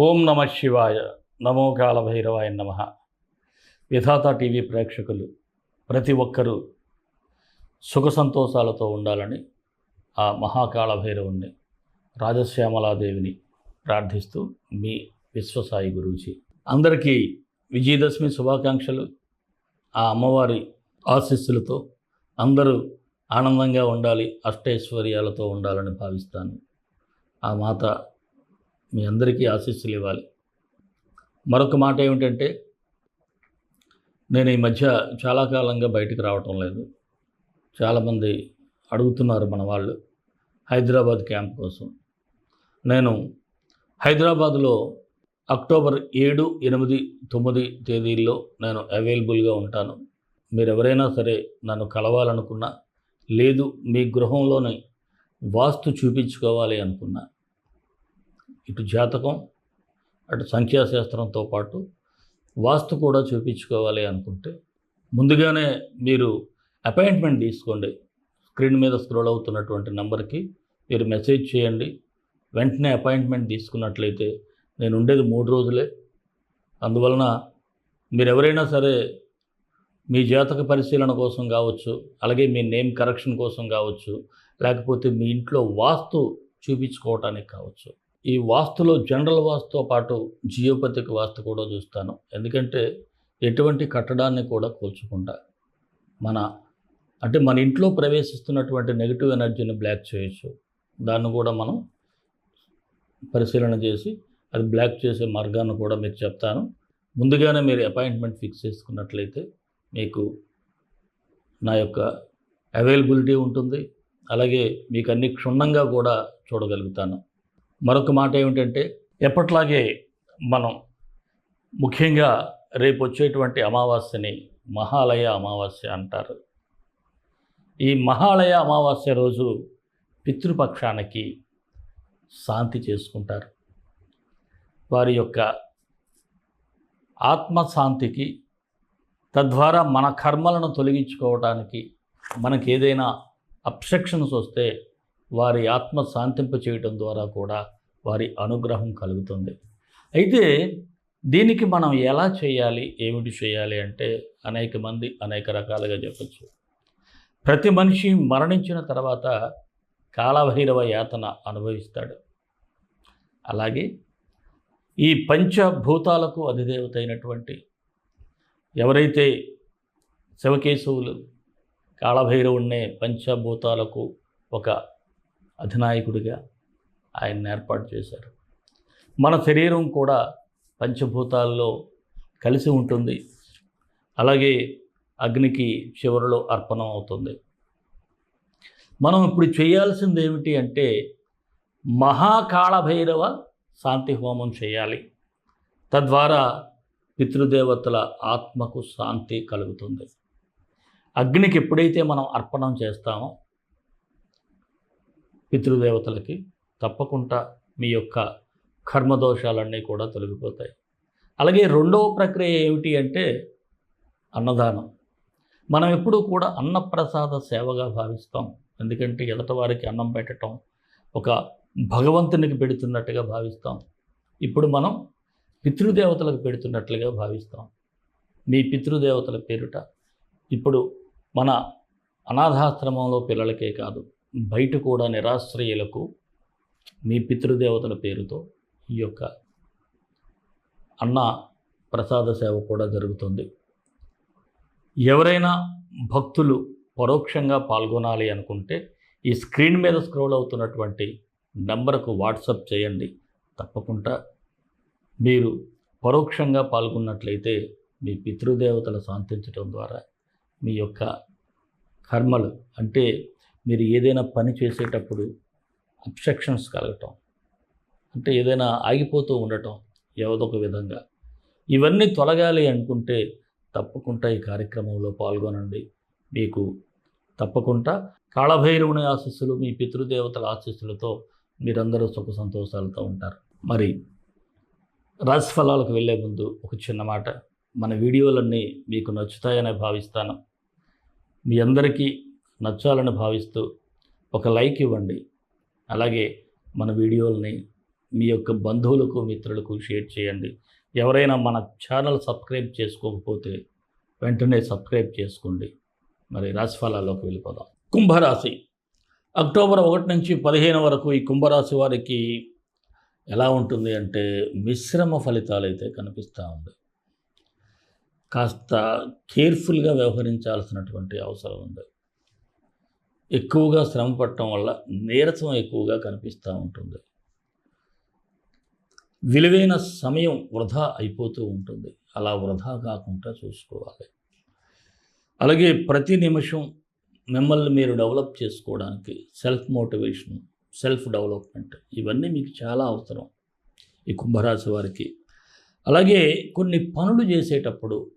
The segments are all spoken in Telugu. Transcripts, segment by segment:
ఓం నమ శివాయ. నమో కాల భైరవాయ నమ. విధాత టీవీ ప్రేక్షకులు ప్రతి ఒక్కరూ సుఖ సంతోషాలతో ఉండాలని ఆ మహాకాళ భైరవుణ్ణి రాజశ్యామలాదేవిని ప్రార్థిస్తూ మీ విశ్వసాయి గురూజీ. అందరికీ విజయదశమి శుభాకాంక్షలు. ఆ అమ్మవారి ఆశీస్సులతో అందరూ ఆనందంగా ఉండాలి అష్టైశ్వర్యాలతో ఉండాలని భావిస్తాను. ఆ మాత మీ అందరికీ ఆశీస్సులు ఇవ్వాలి. మరొక మాట ఏమిటంటే నేను ఈ మధ్య చాలా కాలంగా బయటకు రావటం లేదు. చాలామంది అడుగుతున్నారు మన వాళ్ళు హైదరాబాద్ క్యాంప్ కోసం. నేను హైదరాబాద్లో అక్టోబర్ ఏడు ఎనిమిది తొమ్మిది తేదీల్లో నేను అవైలబుల్గా ఉంటాను. మీరు ఎవరైనా సరే నన్ను కలవాలనుకున్నా లేదు మీ గృహంలోనే వాస్తు చూపించుకోవాలి అనుకున్నా ఇటు జాతకం అటు సంఖ్యాశాస్త్రంతో పాటు వాస్తు కూడా చూపించుకోవాలి అనుకుంటే ముందుగానే మీరు అపాయింట్మెంట్ తీసుకోండి. స్క్రీన్ మీద స్క్రోల్ అవుతున్నటువంటి నెంబర్కి మీరు మెసేజ్ చేయండి. వెంటనే అపాయింట్మెంట్ తీసుకున్నట్లయితే నేను ఉండేది మూడు రోజులే. అందువలన మీరు ఎవరైనా సరే మీ జాతక పరిశీలన కోసం కావచ్చు అలాగే మీ నేమ్ కరెక్షన్ కోసం కావచ్చు లేకపోతే మీ ఇంట్లో వాస్తు చూపించుకోవటానికి కావచ్చు. ఈ వాస్తులో జనరల్ వాస్తుతో పాటు జియోపతిక్ వాస్తు కూడా చూస్తాను. ఎందుకంటే ఎటువంటి కట్టడాన్ని కూడా కూల్చుకుంటా మన అంటే మన ఇంట్లో ప్రవేశిస్తున్నటువంటి నెగిటివ్ ఎనర్జీని బ్లాక్ చేయొచ్చు. దాన్ని కూడా మనం పరిశీలన చేసి అది బ్లాక్ చేసే మార్గాన్ని కూడా మీకు చెప్తాను. ముందుగానే మీరు అపాయింట్మెంట్ ఫిక్స్ చేసుకున్నట్లయితే మీకు నా యొక్క అవైలబిలిటీ ఉంటుంది. అలాగే మీకు అన్ని క్షుణ్ణంగా కూడా చూడగలుగుతాను. మరొక మాట ఏమిటంటే ఎప్పట్లాగే మనం ముఖ్యంగా రేపు వచ్చేటువంటి అమావాస్యని మహాలయ అమావాస్య అంటారు. ఈ మహాలయ అమావాస్య రోజు పితృపక్షానికి శాంతి చేసుకుంటారు. వారి యొక్క ఆత్మశాంతికి తద్వారా మన కర్మలను తొలగించుకోవటానికి మనకి ఏదైనా అబ్సెక్షన్స్ వస్తే వారి ఆత్మ శాంతింప చేయటం ద్వారా కూడా వారి అనుగ్రహం కలుగుతుంది. అయితే దీనికి మనం ఎలా చేయాలి? ఏమిటి చేయాలి అంటే అనేక మంది అనేక రకాలుగా చెప్పచ్చు. ప్రతి మనిషి మరణించిన తర్వాత కాలభైరవ యాతన అనుభవిస్తాడు. అలాగే ఈ పంచభూతాలకు అధిదేవత అయినటువంటి ఎవరైతే శివకేశవులు కాళభైరవుణ్ణే పంచభూతాలకు ఒక అధినాయకుడిగా ఆయన ఏర్పాటు చేశారు. మన శరీరం కూడా పంచభూతాల్లో కలిసి ఉంటుంది. అలాగే అగ్నికి చివరిలో అర్పణం అవుతుంది. మనం ఇప్పుడు చేయాల్సింది ఏమిటి అంటే మహాకాళభైరవ శాంతి హోమం చేయాలి. తద్వారా పితృదేవతల ఆత్మకు శాంతి కలుగుతుంది. అగ్నికి ఎప్పుడైతే మనం అర్పణం చేస్తామో పితృదేవతలకి తప్పకుండా మీ యొక్క కర్మదోషాలన్నీ కూడా తొలగిపోతాయి. అలాగే రెండవ ప్రక్రియ ఏమిటి అంటే అన్నదానం. మనం ఎప్పుడూ కూడా అన్నప్రసాద సేవగా భావిస్తాం. ఎందుకంటే ఎదట వారికి అన్నం పెట్టడం ఒక భగవంతునికి పెడుతున్నట్టుగా భావిస్తాం. ఇప్పుడు మనం పితృదేవతలకు పెడుతున్నట్లుగా భావిస్తాం. మీ పితృదేవతల పేరుట. ఇప్పుడు మన అనాథాశ్రమంలో పిల్లలకే కాదు బయట కూడా నిరాశ్రయులకు మీ పితృదేవతల పేరుతో ఈ యొక్క అన్న ప్రసాద సేవ కూడా జరుగుతుంది. ఎవరైనా భక్తులు పరోక్షంగా పాల్గొనాలి అనుకుంటే ఈ స్క్రీన్ మీద స్క్రోల్ అవుతున్నటువంటి నంబర్కు వాట్సప్ చేయండి. తప్పకుండా మీరు పరోక్షంగా పాల్గొన్నట్లయితే మీ పితృదేవతలు శాంతించడం ద్వారా మీ యొక్క కర్మలు అంటే మీరు ఏదైనా పని చేసేటప్పుడు అబ్స్ట్రక్షన్స్ కలగటం అంటే ఏదైనా ఆగిపోతూ ఉండటం ఏదో ఒక విధంగా. ఇవన్నీ తొలగాలి అనుకుంటే తప్పకుండా ఈ కార్యక్రమంలో పాల్గొనండి. మీకు తప్పకుండా కాళభైరవుని ఆశీస్సులు మీ పితృదేవతల ఆశీస్సులతో మీరందరూ సుఖ సంతోషాలతో ఉంటారు. మరి రాశిఫలాలకు వెళ్ళే ముందు ఒక చిన్న మాట. మన వీడియోలన్నీ మీకు నచ్చుతాయని భావిస్తాను. మీ అందరికీ నచ్చాలని భావిస్తూ ఒక లైక్ ఇవ్వండి. అలాగే మన వీడియోల్ని మీ యొక్క బంధువులకు మిత్రులకు షేర్ చేయండి. ఎవరైనా మన ఛానల్ సబ్స్క్రైబ్ చేసుకోకపోతే వెంటనే సబ్స్క్రైబ్ చేసుకోండి. మరి రాశిఫలాల్లోకి వెళ్ళిపోదాం. కుంభరాశి. అక్టోబర్ ఒకటి నుంచి పదిహేను వరకు ఈ కుంభరాశి వారికి ఎలా ఉంటుంది అంటే మిశ్రమ ఫలితాలు అయితే కనిపిస్తూ ఉంది. కాస్త కేర్ఫుల్గా వ్యవహరించాల్సినటువంటి అవసరం ఉంది. ఎక్కువగా శ్రమ పడటం వల్ల నీరసం ఎక్కువగా కనిపిస్తూ ఉంటుంది. విలువైన సమయం వృధా అయిపోతూ ఉంటుంది. అలా వృధా కాకుండా చూసుకోవాలి. అలాగే ప్రతి నిమిషం మిమ్మల్ని మీరు డెవలప్ చేసుకోవడానికి సెల్ఫ్ మోటివేషన్ సెల్ఫ్ డెవలప్మెంట్ ఇవన్నీ మీకు చాలా అవసరం ఈ కుంభరాశి వారికి. అలాగే కొన్ని పనులు చేసేటప్పుడు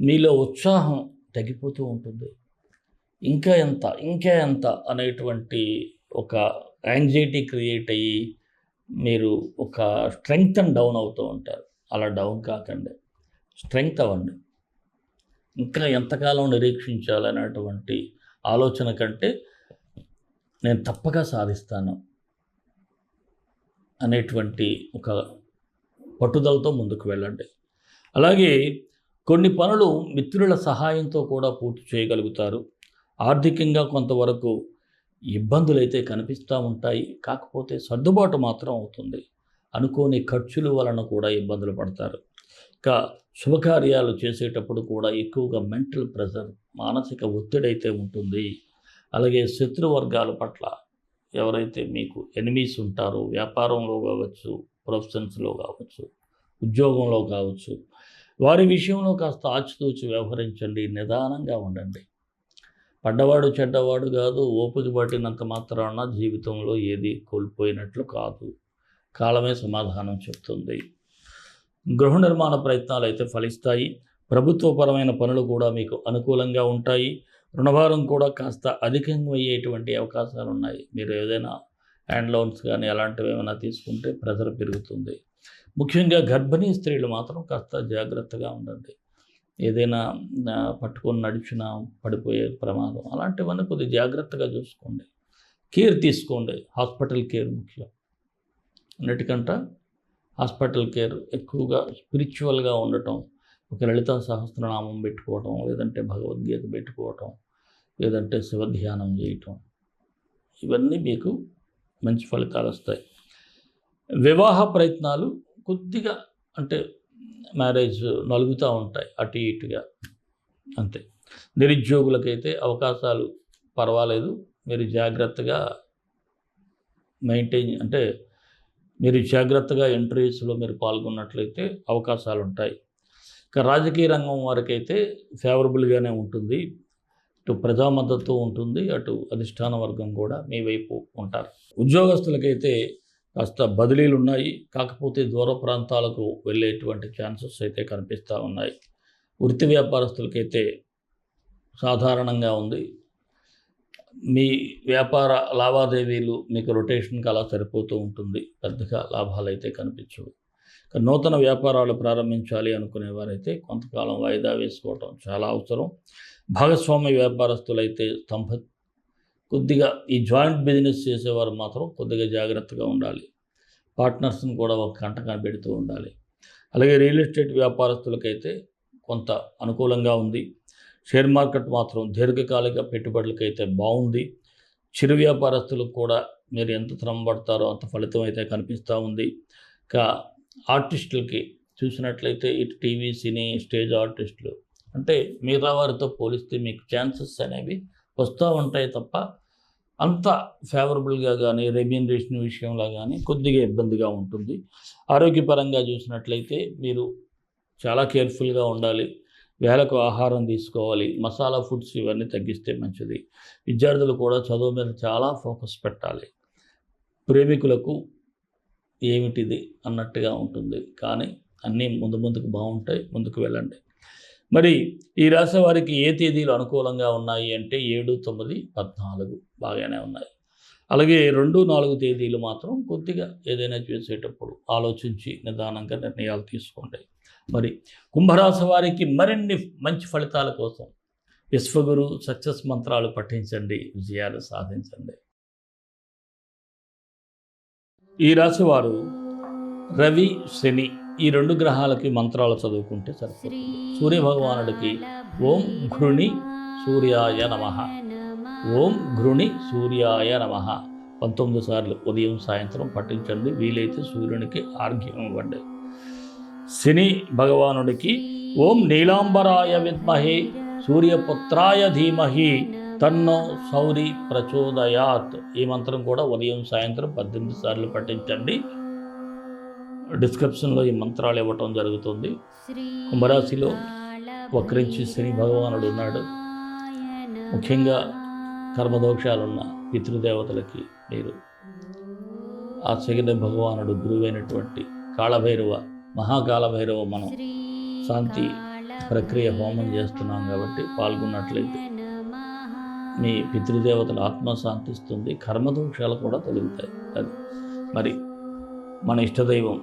మీలో ఉత్సాహం తగ్గిపోతూ ఉంటుంది. ఇంకా ఎంత ఇంకా ఎంత అనేటువంటి ఒక యాంగ్జైటీ క్రియేట్ అయ్యి మీరు ఒక స్ట్రెంగ్త్ అండ్ డౌన్ అవుతూ ఉంటారు. అలా డౌన్ కాకండి. స్ట్రెంగ్త్ అవ్వండి. ఇంకా ఎంతకాలం నిరీక్షించాలనేటువంటి ఆలోచన కంటే నేను తప్పక సాధిస్తాను అనేటువంటి ఒక పట్టుదలతో ముందుకు వెళ్ళండి. అలాగే కొన్ని పనులు మిత్రుల సహాయంతో కూడా పూర్తి చేయగలుగుతారు. ఆర్థికంగా కొంతవరకు ఇబ్బందులు అయితే కనిపిస్తూ ఉంటాయి. కాకపోతే సర్దుబాటు మాత్రం అవుతుంది. అనుకోని ఖర్చుల వలన కూడా ఇబ్బందులు పడతారు. ఇంకా శుభకార్యాలు చేసేటప్పుడు కూడా ఎక్కువగా మెంటల్ ప్రెషర్ మానసిక ఒత్తిడి అయితే ఉంటుంది. అలాగే శత్రువర్గాల పట్ల ఎవరైతే మీకు ఎనిమీస్ ఉంటారో వ్యాపారంలో కావచ్చు ప్రొఫెషన్స్లో కావచ్చు ఉద్యోగంలో కావచ్చు వారి విషయంలో కాస్త ఆచితూచి వ్యవహరించండి. నిదానంగా ఉండండి. పడ్డవాడు చెడ్డవాడు కాదు ఓపిక పట్టినంత మాత్రాన జీవితంలో ఏది కోల్పోయినట్లు కాదు. కాలమే సమాధానం చెప్తుంది. గృహ నిర్మాణ ప్రయత్నాలు అయితే ఫలిస్తాయి. ప్రభుత్వపరమైన పనులు కూడా మీకు అనుకూలంగా ఉంటాయి. రుణభారం కూడా కాస్త అధికంగా అయ్యేటువంటి అవకాశాలు ఉన్నాయి మీరు ఏదైనా హ్యాండ్ లోన్స్ కానీ అలాంటివి ఏమైనా తీసుకుంటే ప్రెజర్ పెరుగుతుంది. ముఖ్యంగా గర్భిణీ స్త్రీలు మాత్రం కాస్త జాగ్రత్తగా ఉండండి. ఏదైనా పట్టుకొని నడిచినా పడిపోయే ప్రమాదం. అలాంటివన్నీ కొద్దిగా జాగ్రత్తగా చూసుకోండి. కేర్ తీసుకోండి. హాస్పిటల్ కేర్ ముఖ్యం. అన్నిటికంట హాస్పిటల్ కేర్ ఎక్కువగా స్పిరిచువల్గా ఉండటం ఒక లలిత సహస్రనామం పెట్టుకోవటం లేదంటే భగవద్గీత పెట్టుకోవటం లేదంటే శివధ్యానం చేయటం ఇవన్నీ మీకు మంచి ఫలితాలు వస్తాయి. వివాహ ప్రయత్నాలు కొద్దిగా అంటే మ్యారేజ్ నలుగుతూ ఉంటాయి అటు ఇటుగా. అంతే. నిరుద్యోగులకైతే అవకాశాలు పర్వాలేదు. మీరు జాగ్రత్తగా మెయింటైన్ అంటే మీరు జాగ్రత్తగా ఇంటర్వ్యూస్లో మీరు పాల్గొన్నట్లయితే అవకాశాలు ఉంటాయి ఇక రాజకీయ రంగం వారికైతే ఫేవరబుల్గానే ఉంటుంది. ఇటు ప్రజా మద్దతు ఉంటుంది అటు అధిష్టాన వర్గం కూడా మీ వైపు ఉంటారు. ఉద్యోగస్తులకైతే కాస్త బదిలీలు ఉన్నాయి కాకపోతే దూర ప్రాంతాలకు వెళ్ళేటువంటి ఛాన్సెస్ అయితే కనిపిస్తూ ఉన్నాయి. వృత్తి వ్యాపారస్తులకైతే సాధారణంగా ఉంది. మీ వ్యాపార లావాదేవీలు మీకు రొటేషన్కి అలా సరిపోతూ ఉంటుంది. పెద్దగా లాభాలు అయితే కనిపించవు నూతన వ్యాపారాలు ప్రారంభించాలి అనుకునే వారైతే కొంతకాలం వాయిదా వేసుకోవటం చాలా అవసరం. భాగస్వామ్య వ్యాపారస్తులైతే స్తంభ కొద్దిగా ఈ జాయింట్ బిజినెస్ చేసేవారు మాత్రం కొద్దిగా జాగ్రత్తగా ఉండాలి. పార్ట్నర్స్ని కూడా ఒక కంట కనిపెడుతూ ఉండాలి. అలాగే రియల్ ఎస్టేట్ వ్యాపారస్తులకైతే కొంత అనుకూలంగా ఉంది. షేర్ మార్కెట్ మాత్రం దీర్ఘకాలిక పెట్టుబడులకైతే బాగుంది. చిరు వ్యాపారస్తులకు కూడా మీరు ఎంత శ్రమ పడతారో అంత ఫలితం అయితే కనిపిస్తూ ఉంది. ఇక ఆర్టిస్టులకి చూసినట్లయితే ఇటు టీవీ సినీ స్టేజ్ ఆర్టిస్టులు అంటే మిగతా వారితో పోలిస్తే మీకు ఛాన్సెస్ అనేవి వస్తూ ఉంటాయి తప్ప అంత ఫేవరబుల్గా కానీ రెమ్యూనరేషన్ విషయంలో కానీ కొద్దిగా ఇబ్బందిగా ఉంటుంది. ఆరోగ్యపరంగా చూసినట్లయితే మీరు చాలా కేర్ఫుల్గా ఉండాలి. వేలకు ఆహారం తీసుకోవాలి. మసాలా ఫుడ్స్ ఇవన్నీ తగ్గిస్తే మంచిది. విద్యార్థులు కూడా చదువు మీద చాలా ఫోకస్ పెట్టాలి. ప్రేమికులకు ఏమిటిది అన్నట్టుగా ఉంటుంది. కానీ అన్నీ ముందు ముందుకు బాగుంటాయి. ముందుకు వెళ్ళండి. మరి ఈ రాశి వారికి ఏ తేదీలు అనుకూలంగా ఉన్నాయి అంటే ఏడు తొమ్మిది పద్నాలుగు బాగానే ఉన్నాయి. అలాగే రెండు నాలుగు తేదీలు మాత్రం కొద్దిగా ఏదైనా చేసేటప్పుడు ఆలోచించి నిదానంగా నిర్ణయాలు తీసుకోండి. మరి కుంభరాశి వారికి మరిన్ని మంచి ఫలితాల కోసం విశ్వగురు సక్సెస్ మంత్రాలు పఠించండి విజయాలు సాధించండి. ఈ రాశివారు రవి శని ఈ రెండు గ్రహాలకి మంత్రాలు చదువుకుంటే సరిపోతుంది. సూర్య భగవానుడికి ఓం ఘృణి సూర్యాయ నమ. ఓం ఘృణి సూర్యాయ నమ. పంతొమ్మిది సార్లు ఉదయం సాయంత్రం పఠించండి. వీలైతే సూర్యునికి ఆర్ఘ్యం ఇవ్వండి. శని భగవానుడికి ఓం నీలాంబరాయ విద్మహే సూర్యపుత్రాయ ధీమహి తన్నో సౌరి ప్రచోదయాత్. ఈ మంత్రం కూడా ఉదయం సాయంత్రం పద్దెనిమిది సార్లు పఠించండి. డిస్క్రిప్షన్లో ఈ మంత్రాలు ఇవ్వటం జరుగుతుంది. కుంభరాశిలో వక్రించి శని భగవానుడు ఉన్నాడు. ముఖ్యంగా కర్మదోషాలున్న పితృదేవతలకి మీరు ఆ శగిన భగవానుడు గురువైనటువంటి కాళభైరవ మహాకాళభైరవ మనం శాంతి ప్రక్రియ హోమం చేస్తున్నాం కాబట్టి పాల్గొన్నట్లయితే మీ పితృదేవతల ఆత్మ శాంతిస్తుంది. కర్మదోషాలు కూడా తొలుగుతాయి. అది మరి మన ఇష్టదైవం